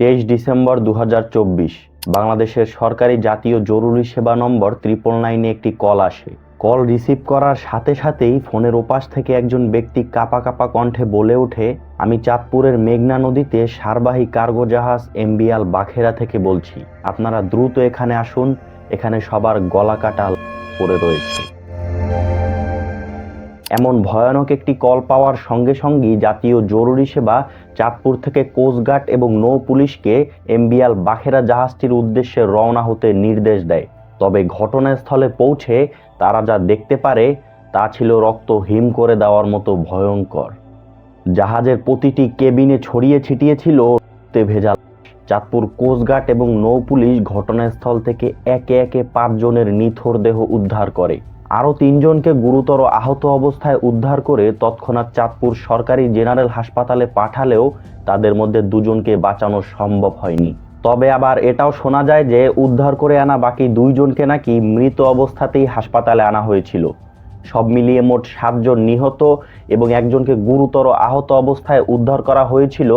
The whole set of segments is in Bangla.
তেইশ ডিসেম্বর দু হাজার চব্বিশ, বাংলাদেশের সরকারি জাতীয় জরুরি সেবা নম্বর ত্রিপল নাইনে একটি কল আসে। কল রিসিভ করার সাথে সাথেই ফোনের ওপাশ থেকে একজন ব্যক্তি কাপা কাপা কণ্ঠে বলে ওঠে, আমি চাঁদপুরের মেঘনা নদীতে সারবাহী কার্গো জাহাজ এমবিআল বাখেরা থেকে বলছি। আপনারা দ্রুত এখানে আসুন, এখানে সবার গলা কাটা পড়ে রয়েছে। এমন ভয়ানক একটি কল পাওয়ার সঙ্গে সঙ্গেই জাতীয় জরুরি সেবা চাঁদপুর থেকে কোস্টগার্ড এবং নৌ পুলিশকে এমবিআল বাখেরা জাহাজটির উদ্দেশ্যে রওনা হতে নির্দেশ দেয়। তবে ঘটনাস্থলে পৌঁছে তারা যা দেখতে পারে তা ছিল রক্ত হিম করে দেওয়ার মতো ভয়ঙ্কর। জাহাজের প্রতিটি কেবিনে ছড়িয়ে ছিটিয়ে ছিল রক্তে ভেজা চাঁদপুর কোস্টগার্ড এবং নৌ পুলিশ ঘটনাস্থল থেকে একে একে পাঁচজনের নিথর দেহ উদ্ধার করে। আরও তিনজনকে গুরুতর আহত অবস্থায় উদ্ধার করে তৎক্ষণাৎ চাঁদপুর সরকারি জেনারেল হাসপাতালে পাঠালেও তাদের মধ্যে দুজনকে বাঁচানো সম্ভব হয়নি। তবে আবার এটাও শোনা যায় যে উদ্ধার করে আনা বাকি দুইজনকে নাকি মৃত অবস্থাতেই হাসপাতালে আনা হয়েছিল। সব মিলিয়ে মোট সাতজন নিহত এবং একজনকে গুরুতর আহত অবস্থায় উদ্ধার করা হয়েছিল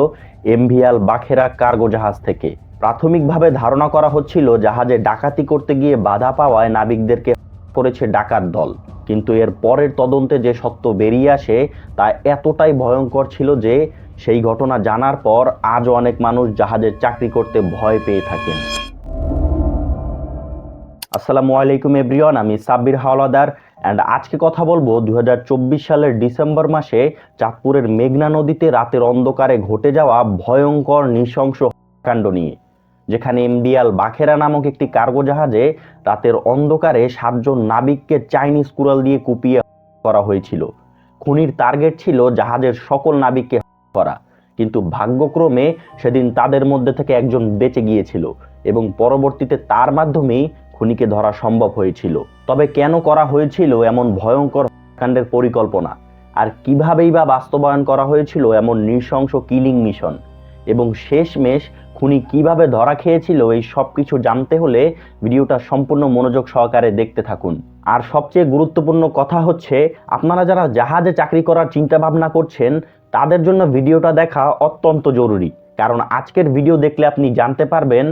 এমভিআল বাখেরা কার্গো জাহাজ থেকে। প্রাথমিকভাবে ধারণা করা হচ্ছিল জাহাজে ডাকাতি করতে গিয়ে বাধা পাওয়ায় নাবিকদেরকে করেছে ডাকাত দল। কিন্তু এর পরের তদন্তে যে সত্য বেরিয়ে আসে, তা এতটাই ভয়ঙ্কর ছিল যে সেই ঘটনা জানার পর আজও অনেক মানুষ জাহাজের চাকরি করতে ভয় পেয়ে থাকেন। আসসালামু আলাইকুম এভরিওয়ান, আমি সাব্বির হাওলাদার। অ্যান্ড আজকে কথা বলব দুই হাজার চব্বিশ সালের ডিসেম্বর মাসে চাঁদপুরের মেঘনা নদীতে রাতের অন্ধকারে ঘটে যাওয়া ভয়ঙ্কর নৃশংস কাণ্ড নিয়ে। যেখানে এমডিএল বাখেরা নামক একটি কার্গো জাহাজে রাতের অন্ধকারে সাতজন নাবিককে চাইনিজ কুড়াল দিয়ে কুপিয়ে করা হয়েছিল। খুনির টার্গেট ছিল জাহাজের সকল নাবিককে করা, কিন্তু ভাগ্যক্রমে সেদিন তাদের মধ্যে থেকে একজন বেঁচে গিয়েছিল এবং পরবর্তীতে তার মাধ্যমেই খুনিকে ধরা সম্ভব হয়েছিল। তবে কেন করা হয়েছিল এমন ভয়ঙ্কর কাণ্ডের পরিকল্পনা? আর কিভাবেই বা বাস্তবায়ন করা হয়েছিল এমন নৃশংস কিলিং মিশন? এবং শেষমেশ খুনি কীভাবে ধরা খেয়েছিল এই সব কিছু জানতে হলে ভিডিওটা সম্পূর্ণ মনোযোগ সহকারে দেখতে থাকুন। আর সবচেয়ে গুরুত্বপূর্ণ কথা হচ্ছে, আপনারা যারা জাহাজে চাকরি করার চিন্তা ভাবনা করছেন, তাদের জন্য ভিডিওটা দেখা অত্যন্ত জরুরি। কারণ আজকের ভিডিও দেখলে আপনি জানতে পারবেন,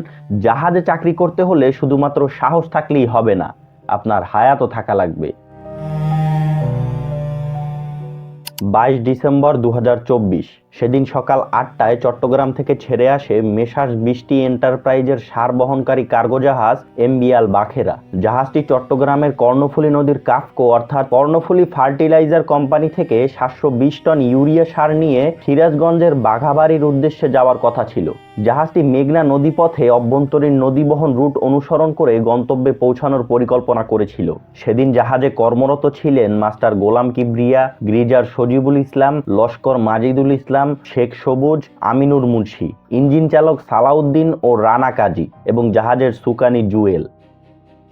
জাহাজে চাকরি করতে হলে শুধুমাত্র সাহস থাকলেই হবে না, আপনার হায়াতও থাকা লাগবে। বাইশ ডিসেম্বর দু হাজার চব্বিশ। সেদিন সকাল আটটায় চট্টগ্রাম থেকে ছেড়ে আসে মেসার্স বৃষ্টি এন্টারপ্রাইজের সার বহনকারী কার্গো জাহাজ এমবিআল বাখেরা। জাহাজটি চট্টগ্রামের কর্ণফুলী নদীর কাফকো অর্থাৎ কর্ণফুলী ফার্টিলাইজার কোম্পানি থেকে সাতশো বিশ টন ইউরিয়া সার নিয়ে সিরাজগঞ্জের বাঘাবাড়ির উদ্দেশ্যে যাওয়ার কথা ছিল। জাহাজটি মেঘনা নদীপথে অভ্যন্তরীণ নদীবহন রুট অনুসরণ করে গন্তব্যে পৌঁছানোর পরিকল্পনা করেছিল। সেদিন জাহাজে কর্মরত ছিলেন master Golam Kibria, greaser Sajibul Islam, Laskar Majidul Islam Sheikh Sabuj Aminur Munshi, engine চালক সালাউদ্দিন ও রানা কাজী এবং জাহাজের সুকানি জুয়েল।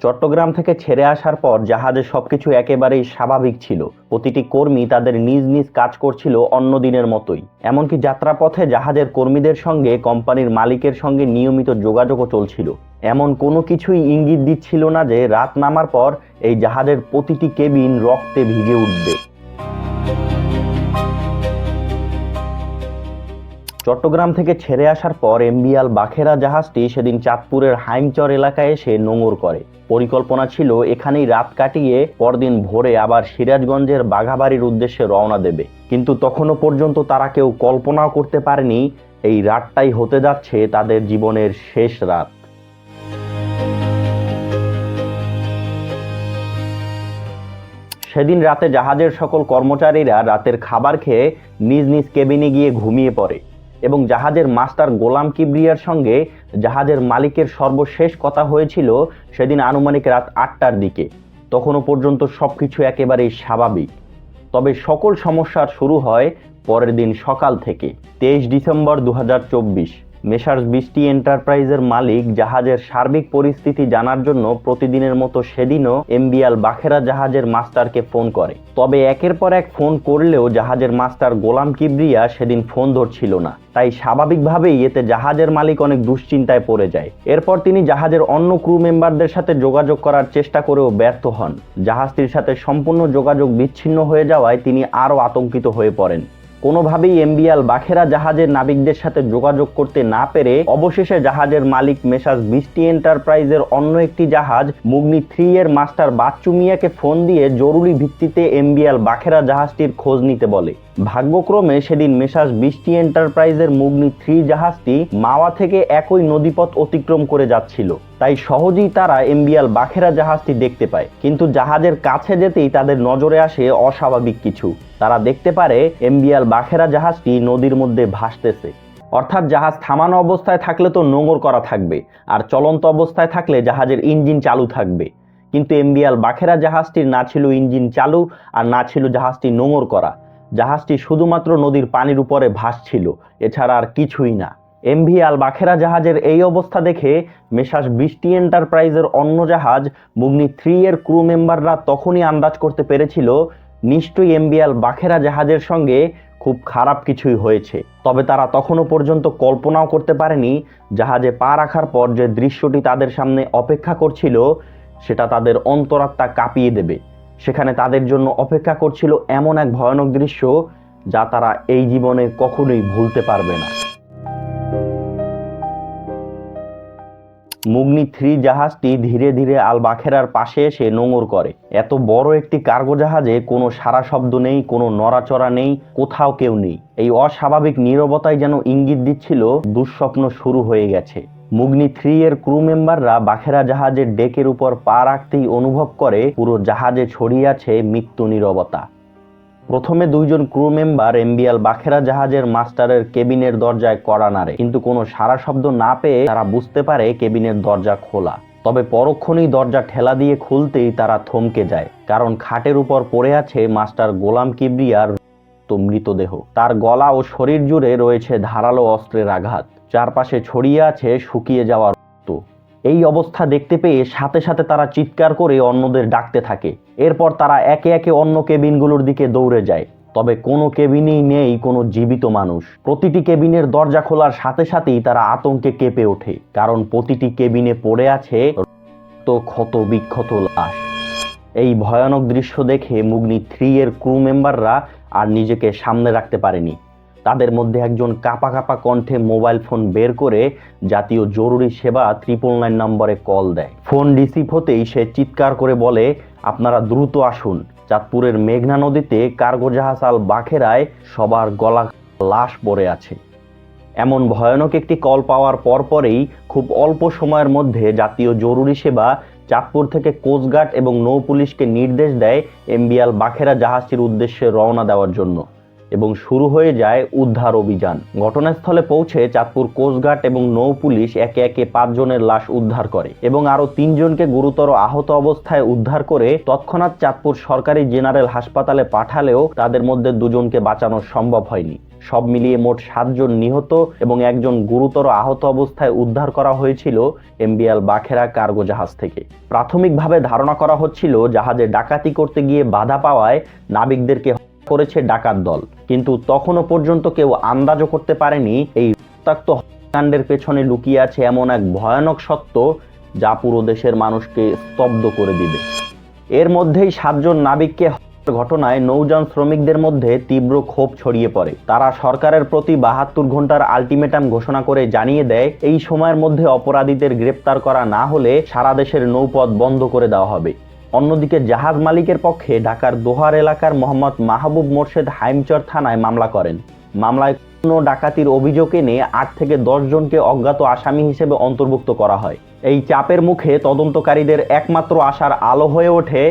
চট্টগ্রাম থেকে ছেড়ে আসার পর জাহাজে সবকিছু একেবারেই স্বাভাবিক ছিল। প্রতিটি কর্মী তাদের নিজ নিজ কাজ করছিল অন্য দিনের মতোই। এমনকি যাত্রাপথে জাহাজের কর্মীদের সঙ্গে কোম্পানির মালিকের সঙ্গে নিয়মিত যোগাযোগও চলছিল। এমন কোনো কিছুই ইঙ্গিত দিচ্ছিল না যে রাত নামার পর এই জাহাজের প্রতিটি কেবিন রক্তে ভিজে উঠবে। চট্টগ্রাম থেকে ছেড়ে আসার পর এমবিআল বাখেরা জাহাজটি সেদিন চাঁদপুরের হাইমচর এলাকায় এসে নোঙর করে। পরিকল্পনা ছিল এখানেই রাত কাটিয়ে পরদিন ভোরে আবার সিরাজগঞ্জের বাঘাবাড়ির উদ্দেশ্যে রওনা দেবে। কিন্তু তখনও পর্যন্ত তারা কেউ কল্পনাও করতে পারেনি এই রাতটাই হতে যাচ্ছে তাদের জীবনের শেষ রাত। সেদিন রাতে জাহাজের সকল কর্মচারীরা রাতের খাবার খেয়ে নিজ নিজ কেবিনে গিয়ে ঘুমিয়ে পড়ে। এবং জাহাজের মাস্টার গোলাম কিবরিয়ার সঙ্গে জাহাজের মালিকের সর্বশেষ কথা হয়েছিল সেদিন আনুমানিক রাত আটটার দিকে। তখনও পর্যন্ত সব কিছু একেবারেই স্বাভাবিক। তবে সকল সমস্যার শুরু হয় পরের দিন সকাল থেকে, তেইশ ডিসেম্বর দু হাজার চব্বিশ। মেসার্স বৃষ্টি এন্টারপ্রাইজের মালিক জাহাজের সার্বিক পরিস্থিতি জানার জন্য প্রতিদিনের মতো সেদিনও এমবিআল বাখেরা জাহাজের মাস্টারকে ফোন করে। তবে একের পর এক ফোন করলেও জাহাজের মাস্টার গোলাম কিবরিয়া সেদিন ফোন ধরছিল না। তাই স্বাভাবিকভাবেই এতে জাহাজের মালিক অনেক দুশ্চিন্তায় পড়ে যায়। এরপর তিনি জাহাজের অন্য ক্রু মেম্বারদের সাথে যোগাযোগ করার চেষ্টা করেও ব্যর্থ হন। জাহাজটির সাথে সম্পূর্ণ যোগাযোগ বিচ্ছিন্ন হয়ে যাওয়ায় তিনি আরও আতঙ্কিত হয়ে পড়েন। কোনোভাবেই এমবিএল বাখেরা জাহাজের নাবিকদের সাথে যোগাযোগ করতে না পেরে অবশেষে জাহাজের মালিক মেসাজ মিষ্টি এন্টারপ্রাইজের অন্য একটি জাহাজ মুগনি থ্রি এর মাস্টার বাচ্চু মিয়াকে ফোন দিয়ে জরুরি ভিত্তিতে এমবিএল বাখেরা জাহাজটির খোঁজ নিতে বলে। ভাগ্যক্রমে সেদিন মেসাজ বৃষ্টি এন্টারপ্রাইজের মুগ্নি থ্রি জাহাজটি মাওয়া থেকে একই নদীপথ অতিক্রম করে যাচ্ছিল। তাই সহজেই তারা এমবিএল বাখেরা জাহাজটি দেখতে পায়। কিন্তু জাহাজের কাছে যেতেই তাদের নজরে আসে অস্বাভাবিক কিছু। তারা দেখতে পারে এমবিএল বাখেরা জাহাজটি নদীর মধ্যে ভাসতেছে। অর্থাৎ জাহাজ থামানো অবস্থায় থাকলে তো নোঙর করা থাকবে, আর চলন্ত অবস্থায় থাকলে জাহাজের ইঞ্জিন চালু থাকবে। কিন্তু এমবিএল বাখেরা জাহাজটির না ছিল ইঞ্জিন চালু, আর না ছিল জাহাজটি নোঙর করা। জাহাজটি শুধুমাত্র নদীর পানির উপরে ভাসছিল, এছাড়া আর কিছুই না। এমভি আল বাখেরা জাহাজের এই অবস্থা দেখে মেসাস বৃষ্টি এন্টারপ্রাইজের অন্য জাহাজ মুগনি থ্রি এর ক্রু মেম্বাররা তখনই আন্দাজ করতে পেরেছিল, নিশ্চয়ই এমবিএল বাখেরা জাহাজের সঙ্গে খুব খারাপ কিছুই হয়েছে। তবে তারা তখনও পর্যন্ত কল্পনাও করতে পারেনি জাহাজে পা রাখার পর যে দৃশ্যটি তাদের সামনে অপেক্ষা করছিল, সেটা তাদের অন্তরাত্মা কাঁপিয়ে দেবে। সেখানে তাদের জন্য অপেক্ষা করছিল এমন এক ভয়ানক দৃশ্য যা তারা এই জীবনে কখনোই ভুলতে পারবে না। মুগনি থ্রি জাহাজটি ধীরে ধীরে আল বাখেরার পাশে এসে নোঙর করে। এত বড় একটি কার্গো জাহাজে কোনো সারা শব্দ নেই, কোনো নড়াচড়া নেই, কোথাও কেউ নেই। এই অস্বাভাবিক নীরবতায় যেন ইঙ্গিত দিচ্ছিল, দুঃস্বপ্ন শুরু হয়ে গেছে। মুগনি থ্রি এর ক্রু মেম্বাররা বাখেরা জাহাজের ডেকের উপর পা রাখতেই অনুভব করে পুরো জাহাজে ছড়িয়ে আছে মৃত্যু নীরবতা। প্রথমে দুইজন ক্রু মেম্বার এমবিএল বাখেরা জাহাজের মাস্টারের কেবিনের দরজায় কড়া নাড়ে, কিন্তু কোনো সারা শব্দ না পেয়ে তারা বুঝতে পারে কেবিনের দরজা খোলা। তবে পরক্ষণেই দরজা ঠেলা দিয়ে খুলতেই তারা থমকে যায়, কারণ খাটের উপর পড়ে আছে মাস্টার গোলাম কিবরিয়ার তো মৃতদেহ। তার গলা ও শরীর জুড়ে রয়েছে ধারালো অস্ত্রের আঘাত। চারপাশে ছড়িয়ে আছে শুকিয়ে যাওয়া রক্ত। এই অবস্থা দেখতে পেয়ে সাথে সাথে তারা চিৎকার করে অন্যদের ডাকতে থাকে। এরপর তারা একে একে অন্য কেবিনগুলোর দিকে দৌড়ে যায়। তবে কোনো কেবিনেই নেই কোনো জীবিত মানুষ। প্রতিটি কেবিনের দরজা খোলার সাথে সাথেই তারা আতঙ্কে কেঁপে ওঠে। কারণ প্রতিটি কেবিনে পড়ে আছে রক্ত ক্ষত বিক্ষত লাশ। এই ভয়ানক দৃশ্য দেখে মুগনি থ্রি এর ক্রু মেম্বাররা আর নিজেকে সামনে রাখতে পারেনি। তাদের মধ্যে একজন কাপা কাপা কণ্ঠে মোবাইল ফোন বের করে জাতীয় জরুরি সেবা ত্রিপল নাইন নম্বরে কল দেয়। ফোন রিসিভ হতেই সে চিৎকার করে বলে, আপনারা দ্রুত আসুন। চাঁদপুরের মেঘনা নদীতে কার্গো জাহাজ আল বাখেরায় সবার গলা লাশ পড়ে আছে। এমন ভয়ানক একটি কল পাওয়ার পরপরেই খুব অল্প সময়ের মধ্যে জাতীয় জরুরি সেবা চাঁদপুর থেকে কোস্টগার্ড এবং নৌ পুলিশকে নির্দেশ দেয় এমবিএল বাখেরা জাহাজটির উদ্দেশ্যে রওনা দেওয়ার জন্য এবং শুরু হয়ে যায় উদ্ধার অভিযান। ঘটনাস্থলে পৌঁছে চাঁদপুর কোস্টগার্ড এবং নৌ পুলিশ একে একে পাঁচজনের লাশ উদ্ধার করে এবং আরও তিনজনকে গুরুতর আহত অবস্থায় উদ্ধার করে তৎক্ষণাৎ চাঁদপুর সরকারি জেনারেল হাসপাতালে পাঠালেও তাদের মধ্যে দুজনকে বাঁচানো সম্ভব হয়নি। সব মিলিয়ে মোট সাতজন নিহত এবং একজন গুরুতর আহত অবস্থায় উদ্ধার করা হয়েছিল এমবিএল বাখেরা কার্গো জাহাজ থেকে। প্রাথমিকভাবে ধারণা করা হচ্ছিল জাহাজে ডাকাতি করতে গিয়ে বাধা পাওয়ায় নাবিকদেরকে করেছে ডাকাত দল। কিন্তু তখনও পর্যন্ত কেউ আন্দাজও করতে পারেনি এই রক্তাক্ত হত্যাকাণ্ডের পেছনে লুকিয়ে আছে এমন এক ভয়ানক সত্য যা পুরো দেশের মানুষকে স্তব্ধ করে দিবে। এর মধ্যেই সাতজন নাবিককে ঘটনায় নৌযান শ্রমিকদের মধ্যে তীব্র ক্ষোভ ছড়িয়ে পড়ে। তারা সরকারের প্রতি বাহাত্তর ঘণ্টার আলটিমেটাম ঘোষণা করে জানিয়ে দেয়, এই সময়ের মধ্যে অপরাধীদের গ্রেপ্তার করা না হলে সারা দেশের নৌপথ বন্ধ করে দেওয়া হবে। অন্যদিকে জাহাজ মালিকের পক্ষে ঢাকার দোহার এলাকার মোহাম্মদ মাহবুব মোর্শেদ হাইমচর থানায় মামলা করেন। মামলায় কোনো ডাকাতির অভিযোগ এনে আট থেকে দশ জনকে অজ্ঞাত আসামি হিসেবে অন্তর্ভুক্ত করা হয়। এই চাপের মুখে তদন্তকারীদের একমাত্র আশার আলো হয়ে ওঠে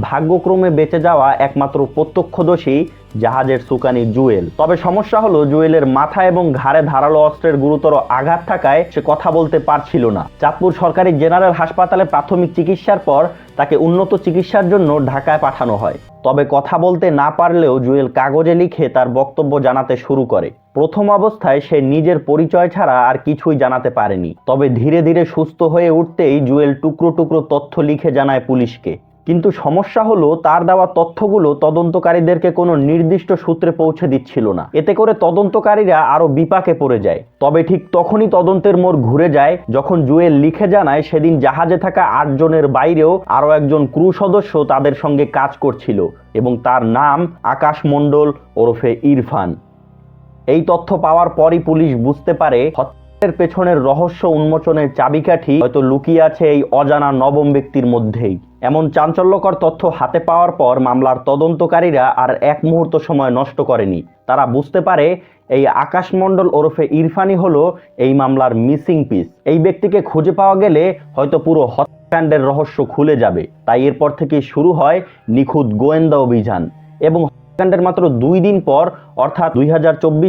ভাগ্যক্রমে বেঁচে যাওয়া একমাত্র প্রত্যক্ষদর্শী জাহাজের সুকানি জুয়েল। তবে সমস্যা হলো, জুয়েলের মাথা এবং ঘাড়ে ধারালো অস্ত্রের গুরুতর আঘাত থাকায় সে কথা বলতে পারছিল না। চাঁদপুর সরকারি জেনারেল হাসপাতালে প্রাথমিক চিকিৎসার পর তাকে উন্নত চিকিৎসার জন্য ঢাকায় পাঠানো হয়। তবে কথা বলতে না পারলেও জুয়েল কাগজে লিখে তার বক্তব্য জানাতে শুরু করে। প্রথম অবস্থায় সে নিজের পরিচয় ছাড়া আর কিছুই জানাতে পারেনি। তবে ধীরে ধীরে সুস্থ হয়ে উঠতেই জুয়েল টুকরো টুকরো তথ্য লিখে জানায় পুলিশকে। কিন্তু সমস্যা হলো তার দেওয়া তথ্যগুলো তদন্তকারীদেরকে কোনো নির্দিষ্ট সূত্রে পৌঁছে দিচ্ছিল না। এতে করে তদন্তকারীরা আরও বিপাকে পড়ে যায়। তবে ঠিক তখনই তদন্তের মোড় ঘুরে যায় যখন জুয়েল লিখে জানায় সেদিন জাহাজে থাকা আটজনের বাইরেও আরও একজন ক্রু সদস্য তাদের সঙ্গে কাজ করছিল এবং তার নাম আকাশ মণ্ডল, ওরফে ইরফান। এই তথ্য পাওয়ার পরই পুলিশ বুঝতে পারে হত্যার পেছনের রহস্য উন্মোচনের চাবিকাঠি হয়তো লুকিয়ে আছে এই অজানা নবম ব্যক্তির মধ্যেই। এমন চাঞ্চল্যকর তথ্য হাতে পাওয়ার পর মামলার তদন্তকারীরা আর এক মুহূর্ত সময় নষ্ট করেনি। তারা বুঝতে পারে এই আকাশমণ্ডল ওরফে ইরফানি হলো এই মামলার মিসিং পিস। এই ব্যক্তিকে খুঁজে পাওয়া গেলে হয়তো পুরো হত্যাকাণ্ডের রহস্য খুলে যাবে। তাই এরপর থেকে শুরু হয় নিখুঁত গোয়েন্দা অভিযান এবং হত্যাকাণ্ডের মাত্র দুই দিন পর, অর্থাৎ দুই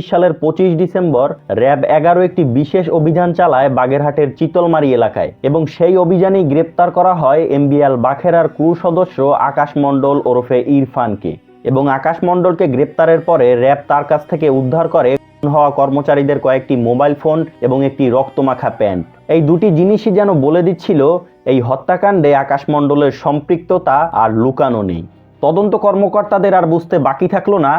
সালের পঁচিশ ডিসেম্বর, র্যাব এগারো একটি বিশেষ অভিযান চালায় বাগেরহাটের চিতলমারি এলাকায় এবং সেই অভিযানেই গ্রেপ্তার করা হয় এমবিএল বাখেরার ক্রু সদস্য আকাশ মণ্ডল ওরফে ইরফানকে এবং আকাশ মণ্ডলকে গ্রেপ্তারের পরে র্যাব তার কাছ থেকে উদ্ধার করে হওয়া কর্মচারীদের কয়েকটি মোবাইল ফোন এবং একটি রক্তমাখা প্যান্ট। এই দুটি জিনিসই যেন বলে দিচ্ছিল, এই হত্যাকাণ্ডে আকাশমণ্ডলের সম্পৃক্ততা আর লুকানো নেই। তদন্ত কর্মকর্তাদের আর বুঝতে বাকি থাকল না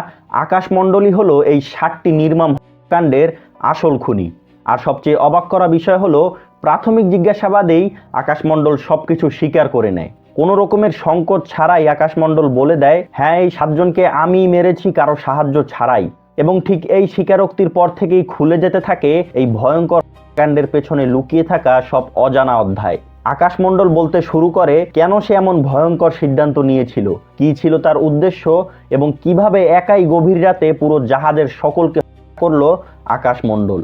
আকাশমণ্ডলই হলো এই ষাটটি নির্মম হত্যাকাণ্ডের আসল খুনি। আর সবচেয়ে অবাক করা বিষয় হলো, প্রাথমিক জিজ্ঞাসাবাদেই আকাশমণ্ডল সবকিছু স্বীকার করে নেয়। কোনো রকমের সংকট ছাড়াই আকাশমণ্ডল বলে দেয় হ্যাঁ এই সাতজনকে আমি মেরেছি, কারও সাহায্য ছাড়াই। এবং ঠিক এই স্বীকারোক্তির পর থেকেই খুলে যেতে থাকে এই ভয়ঙ্কর কাণ্ডের পেছনে লুকিয়ে থাকা সব অজানা অধ্যায়। আকাশমণ্ডল বলতে শুরু করে কেন সে এমন ভয়ঙ্কর সিদ্ধান্ত নিয়েছিল, কি ছিল তার উদ্দেশ্য এবং কীভাবে একাই গভীর রাতে পুরো জাহাজের সকলকে করল আকাশমণ্ডল।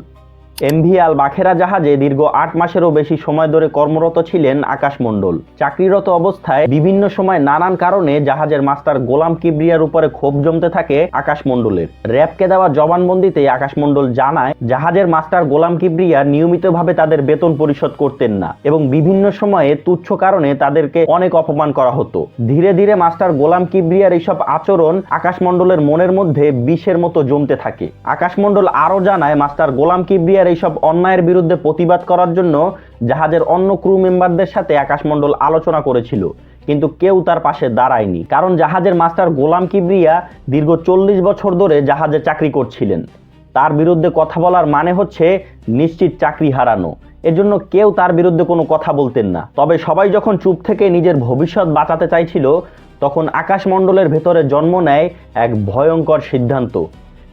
এমভি আল বাখেরা জাহাজে দীর্ঘ আট মাসেরও বেশি সময় ধরে কর্মরত ছিলেন আকাশমণ্ডল চাকরিরত অবস্থায় বিভিন্ন সময় নানান কারণে জাহাজের মাস্টার গোলাম কিবরিয়ার উপরে ক্ষোভ জমতে থাকে আকাশমণ্ডলের র্যাবকে দেওয়া জবানবন্দিতে আকাশমণ্ডল জানায়, জাহাজের মাস্টার গোলাম কিবরিয়া নিয়মিতভাবে তাদের বেতন পরিশোধ করতেন না এবং বিভিন্ন সময়ে তুচ্ছ কারণে তাদেরকে অনেক অপমান করা হতো। ধীরে ধীরে মাস্টার গোলাম কিবরিয়ার এইসব আচরণ আকাশমণ্ডলের মনের মধ্যে বিষের মতো জমতে থাকে। আকাশমণ্ডল আরও জানায়, মাস্টার গোলাম কিবরিয়ার এইসব অন্যায়ের বিরুদ্ধে প্রতিবাদ করার জন্য জাহাজের অন্য ক্রু মেম্বারদের সাথে আকাশমণ্ডল আলোচনা করেছিল। কিন্তু কেউ তার পাশে দাঁড়ায়নি। কারণ জাহাজের মাস্টার গোলাম কিবরিয়া দীর্ঘ চল্লিশ বছর ধরে জাহাজে চাকরি করছিলেন। তার বিরুদ্ধে কথা বলার মানে হচ্ছে নিশ্চিত চাকরি হারানো। এজন্য কেউ তার বিরুদ্ধে কোনো কথা বলতেন না। তবে সবাই যখন চুপ থেকে নিজের ভবিষ্যৎ বাঁচাতে চাইছিল, তখন আকাশমণ্ডলের ভেতরে জন্ম নেয় এক ভয়ঙ্কর সিদ্ধান্ত।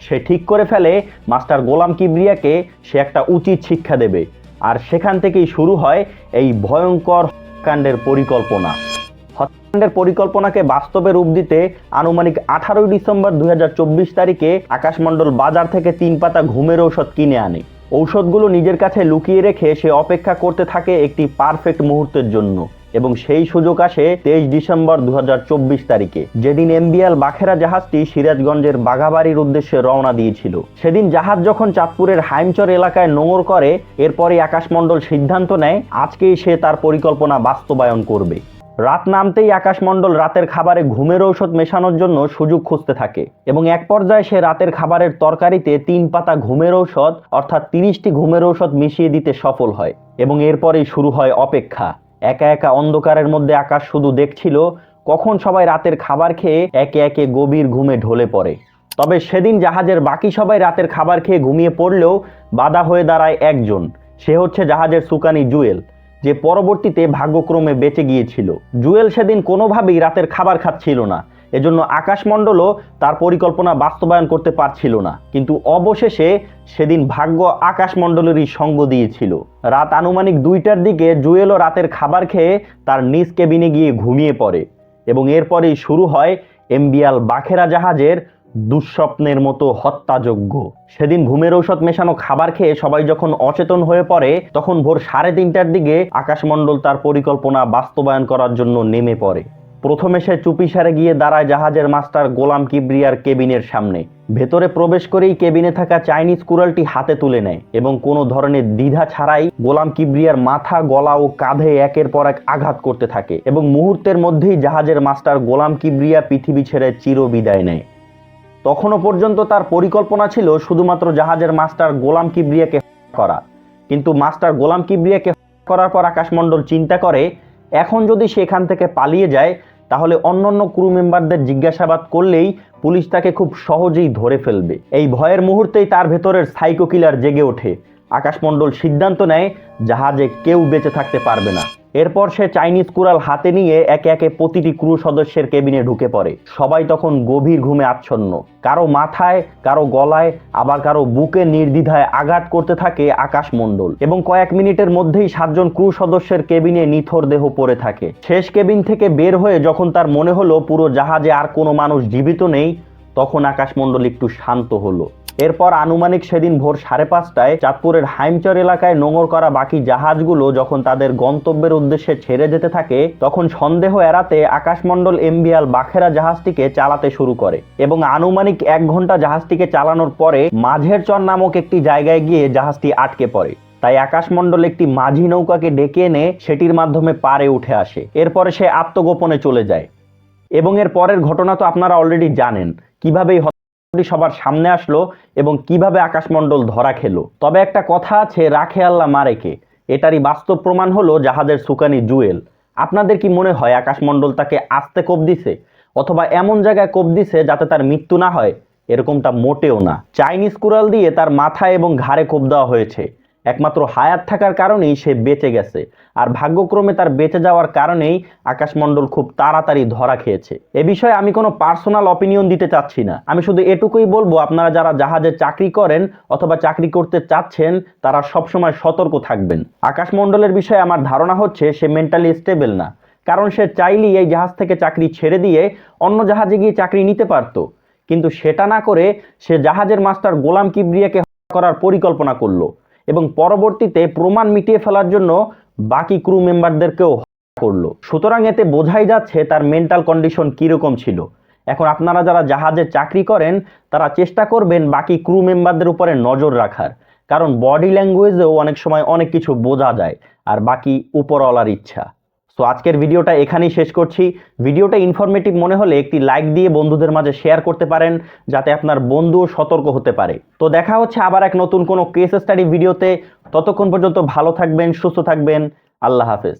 সে ঠিক করে ফেলে মাস্টার গোলাম কিবরিয়াকে সে একটা উচিত শিক্ষা দেবে। আর সেখান থেকেই শুরু হয় এই ভয়ঙ্কর কাণ্ডের পরিকল্পনা। হত্যাকাণ্ডের পরিকল্পনাকে বাস্তবে রূপ দিতে আনুমানিক আঠারোই ডিসেম্বর দু হাজার চব্বিশ তারিখে আকাশমণ্ডল বাজার থেকে তিন পাতা ঘুমের ঔষধ কিনে আনে। ঔষধগুলো নিজের কাছে লুকিয়ে রেখে সে অপেক্ষা করতে থাকে একটি পারফেক্ট মুহূর্তের জন্য। এবং সেই সুযোগ আসে তেইশ ডিসেম্বর দু হাজার চব্বিশ তারিখে। যেদিন এমবিএল বাখেরা জাহাজটি সিরাজগঞ্জের বাঘাবাড়ির উদ্দেশ্যে রওনা দিয়েছিল। সেদিন জাহাজ যখন চাঁদপুরের হাইমচর এলাকায় নোঙর করে, এরপরই আকাশমণ্ডল সিদ্ধান্ত নেয়, আজকেই সে তার পরিকল্পনা বাস্তবায়ন করবে। রাত নামতেই আকাশমণ্ডল রাতের খাবারে ঘুমের ঔষধ মেশানোর জন্য সুযোগ খুঁজতে থাকে এবং এক পর্যায়ে সে রাতের খাবারের তরকারিতে তিন পাতা ঘুমের ঔষধ, অর্থাৎ তিরিশটি ঘুমের ঔষধ মিশিয়ে দিতে সফল হয় এবং এরপরেই শুরু হয় অপেক্ষা। একা একা অন্ধকারের মধ্যে আকাশ শুধু দেখছিল, কখন সবাই রাতের খাবার খেয়ে একে একে গভীর ঘুমে ঢলে পড়ে। তবে সেদিন জাহাজের বাকি সবাই রাতের খাবার খেয়ে ঘুমিয়ে পড়লেও বাধা হয়ে দাঁড়ায় একজন। সে হচ্ছে জাহাজের সুকানি জুয়েল, যে পরবর্তীতে ভাগ্যক্রমে বেঁচে গিয়েছিল। জুয়েল সেদিন কোনোভাবেই রাতের খাবার খাচ্ছিল না। এজন্য আকাশমণ্ডলও তার পরিকল্পনা বাস্তবায়ন করতে পারছিল না। কিন্তু অবশেষে সেদিন ভাগ্য আকাশমণ্ডলেরই সঙ্গ দিয়েছিল। রাত আনুমানিক দুইটার দিকে জুয়েলও রাতের খাবার খেয়ে তার নিজ কেবিনে গিয়ে ঘুমিয়ে পড়ে এবং এরপরেই শুরু হয় এমবিআল বাখেরা জাহাজের দুঃস্বপ্নের মতো হত্যাযোগ্য সেদিন ঘুমের ঔষধ মেশানো খাবার খেয়ে সবাই যখন অচেতন হয়ে পড়ে, তখন ভোর সাড়ে তিনটার দিকে আকাশমণ্ডল তার পরিকল্পনা বাস্তবায়ন করার জন্য নেমে পড়ে। প্রথমে সে চুপিসারে গিয়ে দাঁড়ায় জাহাজের মাস্টার গোলাম কিবরিয়ার কেবিনের সামনে। ভেতরে প্রবেশ করেই কেবিনে থাকা চাইনিজ কুড়ালটি হাতে তুলে নেয় এবং কোনো ধরনের দ্বিধা ছাড়াই গোলাম কিবরিয়ার মাথা, গলা ও কাঁধে একের পর এক আঘাত করতে থাকে এবং মুহূর্তের মধ্যেই জাহাজের মাস্টার গোলাম কিবরিয়া পৃথিবী ছেড়ে চিরবিদায় নেয়। তখনও পর্যন্ত তার পরিকল্পনা ছিল শুধুমাত্র জাহাজের মাস্টার গোলাম কিবরিয়াকে করা। কিন্তু মাস্টার গোলাম কিবরিয়াকে করার পর আকাশমণ্ডল চিন্তা করে, এখন যদি সেখান থেকে পালিয়ে যায় তাহলে অন্যান্য ক্রু মেম্বারদের জিজ্ঞাসাবাদ করলেই পুলিশ তাকে খুব সহজেই ধরে ফেলবে। এই ভয়ের মুহূর্তেই তার ভেতরের সাইকো কিলার জেগে ওঠে। আকাশমণ্ডল সিদ্ধান্ত নেয়, জাহাজে কেউ বেঁচে থাকতে পারবে না। এরপর সে চাইনিজ কুড়াল হাতে নিয়ে একে একে প্রতিটি ক্রু সদস্যের কেবিনে ঢুকে পড়ে। সবাই তখন গভীর ঘুমে আচ্ছন্ন। কারও মাথায়, কারও গলায়, আবার কারও বুকে নির্দ্বিধায় আঘাত করতে থাকে আকাশমণ্ডল এবং কয়েক মিনিটের মধ্যেই সাতজন ক্রু সদস্যের কেবিনে নিথর দেহ পড়ে থাকে। শেষ কেবিন থেকে বের হয়ে যখন তার মনে হলো পুরো জাহাজে আর কোনো মানুষ জীবিত নেই, তখন আকাশমণ্ডল একটু শান্ত হলো। এরপর আনুমানিক সেদিন ভোর সাড়ে পাঁচটায় চাঁদপুরের হাইমচর এলাকায় নোঙর করা বাকি জাহাজগুলো যখন তাদের গন্তব্যের উদ্দেশ্যে ছেড়ে যেতে থাকে, তখন সন্দেহ এড়াতে আকাশমণ্ডল এমবিএল বাখেরা জাহাজটিকে চালাতে শুরু করে এবং আনুমানিক এক ঘণ্টা জাহাজটিকে চালানোর পরে মাঝের চর নামক একটি জায়গায় গিয়ে জাহাজটি আটকে পড়ে। তাই আকাশমণ্ডল একটি মাঝি নৌকাকে ডেকে এনে সেটির মাধ্যমে পারে উঠে আসে। এরপরে সে আত্মগোপনে চলে যায়। এবং এর পরের ঘটনা তো আপনারা অলরেডি জানেন। কীভাবে এই হত্যাটি সবার সামনে আসলো এবং কীভাবে আকাশমণ্ডল ধরা খেলো। তবে একটা কথা আছে, রাখে আল্লাহ মারেকে এটারই বাস্তব প্রমাণ হলো জাহাজের সুকানি জুয়েল। আপনাদের কি মনে হয় আকাশমণ্ডল তাকে আস্তে কোপ দিছে? অথবা এমন জায়গায় কোপ দিছে যাতে তার মৃত্যু না হয়? এরকমটা মোটেও না। চাইনিজ কুরাল দিয়ে তার মাথা এবং ঘাড়ে কোপ দেওয়া হয়েছে। একমাত্র হায়াত থাকার কারণেই সে বেঁচে গেছে। আর ভাগ্যক্রমে তার বেঁচে যাওয়ার কারণেই আকাশমণ্ডল খুব তাড়াতাড়ি ধরা খেয়েছে। এ বিষয়ে আমি কোনো পার্সোনাল অপিনিয়ন দিতে চাচ্ছি না। আমি শুধু এটুকুই বলব, আপনারা যারা জাহাজে চাকরি করেন অথবা চাকরি করতে চাচ্ছেন, তারা সবসময় সতর্ক থাকবেন। আকাশমণ্ডলের বিষয়ে আমার ধারণা হচ্ছে, সে মেন্টালি স্টেবল না। কারণ সে চাইলেই এই জাহাজ থেকে চাকরি ছেড়ে দিয়ে অন্য জাহাজে গিয়ে চাকরি নিতে পারতো। কিন্তু সেটা না করে সে জাহাজের মাস্টার গোলাম কিবরিয়াকে করার পরিকল্পনা করল। এবং পরবর্তীতে প্রমাণ মিটিয়ে ফেলার জন্য বাকি ক্রু মেম্বারদেরকেও করল। সুতরাং এতে বোঝাই যাচ্ছে তার মেন্টাল কন্ডিশন কীরকম ছিল। এখন আপনারা যারা জাহাজে চাকরি করেন, তারা চেষ্টা করবেন বাকি ক্রু মেম্বারদের উপরে নজর রাখার। কারণ বডি ল্যাঙ্গুয়েজেও অনেক সময় অনেক কিছু বোঝা যায়, আর বাকি উপরওয়ালার ইচ্ছা। সো আজকের ভিডিওটা এখানেই শেষ করছি। ভিডিওটা ইনফরমেটিভ মনে হলে একটি লাইক দিয়ে বন্ধুদের মাঝে শেয়ার করতে পারেন, যাতে আপনার বন্ধুও সতর্ক হতে পারে। তো দেখা হচ্ছে আবার এক নতুন কোনো কেস স্টাডি ভিডিওতে। ততক্ষণ পর্যন্ত ভালো থাকবেন, সুস্থ থাকবেন। আল্লাহ হাফেজ।